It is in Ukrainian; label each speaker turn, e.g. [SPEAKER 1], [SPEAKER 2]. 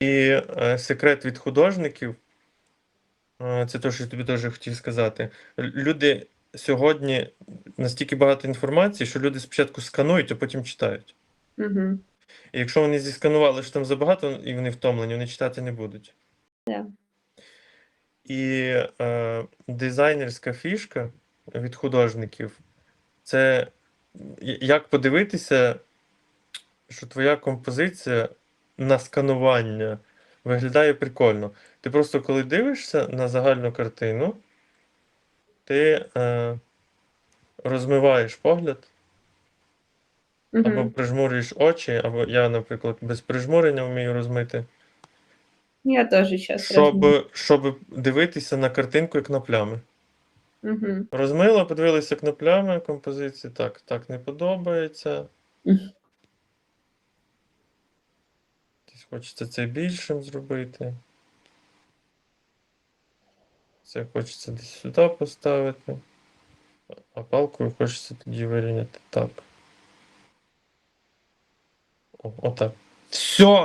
[SPEAKER 1] І е, секрет від художників, е, це те, що я тобі теж хотів сказати. Люди сьогодні настільки багато інформації, що люди спочатку сканують, а потім читають.
[SPEAKER 2] Угу.
[SPEAKER 1] І якщо вони зісканували, що там забагато, і вони втомлені, вони читати не будуть.
[SPEAKER 2] Да.
[SPEAKER 1] І е, дизайнерська фішка від художників це як подивитися, що твоя композиція на сканування виглядає прикольно. Ти просто коли дивишся на загальну картину, ти е, розмиваєш погляд, або
[SPEAKER 2] Угу.
[SPEAKER 1] прижмурюєш очі, або я, наприклад, без прижмурення вмію розмити.
[SPEAKER 2] Я теж зараз
[SPEAKER 1] Щоб, щоб дивитися на картинку як на плями.
[SPEAKER 2] Угу.
[SPEAKER 1] Розмила, подивилися як на плями композиції. Так, так не подобається.
[SPEAKER 2] Мгм.
[SPEAKER 1] Десь Хочеться це більшим зробити. Це хочеться десь сюди поставити. А палкою хочеться тоді вирівняти так. О, отак. Все!